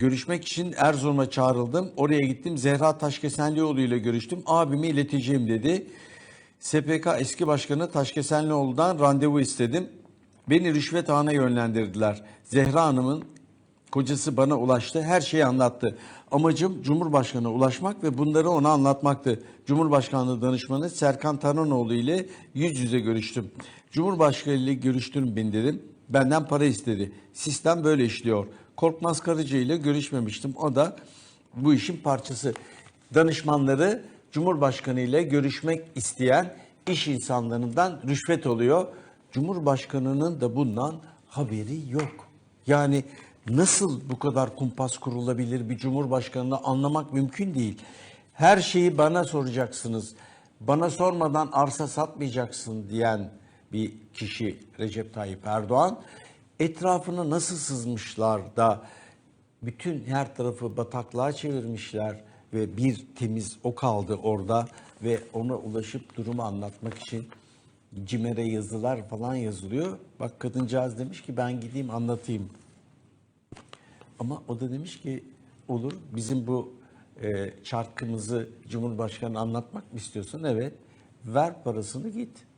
Görüşmek için Erzurum'a çağrıldım. Oraya gittim. Zehra Taşkesenlioğlu ile görüştüm. Abimi ileteceğim dedi. SPK eski başkanı Taşkesenlioğlu'dan randevu istedim. Beni rüşvet ağına yönlendirdiler. Zehra Hanım'ın kocası bana ulaştı. Her şeyi anlattı. Amacım Cumhurbaşkanı'na ulaşmak ve bunları ona anlatmaktı. Cumhurbaşkanlığı danışmanı Serkan Tarhanoğlu ile yüz yüze görüştüm. Cumhurbaşkanı ile görüştürün beni dedim. Benden para istedi. Sistem böyle işliyor. Korkmaz Karıcı ile görüşmemiştim. O da bu işin parçası. Danışmanları Cumhurbaşkanı ile görüşmek isteyen iş insanlarından rüşvet oluyor. Cumhurbaşkanının da bundan haberi yok. Yani nasıl bu kadar kumpas kurulabilir bir cumhurbaşkanını anlamak mümkün değil. Her şeyi bana soracaksınız. Bana sormadan arsa satmayacaksın diyen bir kişi Recep Tayyip Erdoğan etrafını nasıl sızmışlar da bütün her tarafı bataklığa çevirmişler ve bir temiz o kaldı orada ve ona ulaşıp durumu anlatmak için CİMER'e yazılar falan yazılıyor. Bak kadıncağız demiş ki ben gideyim anlatayım. Ama o da demiş ki olur bizim bu e, çarkımızı Cumhurbaşkanı anlatmak mı istiyorsun? Evet ver parasını git.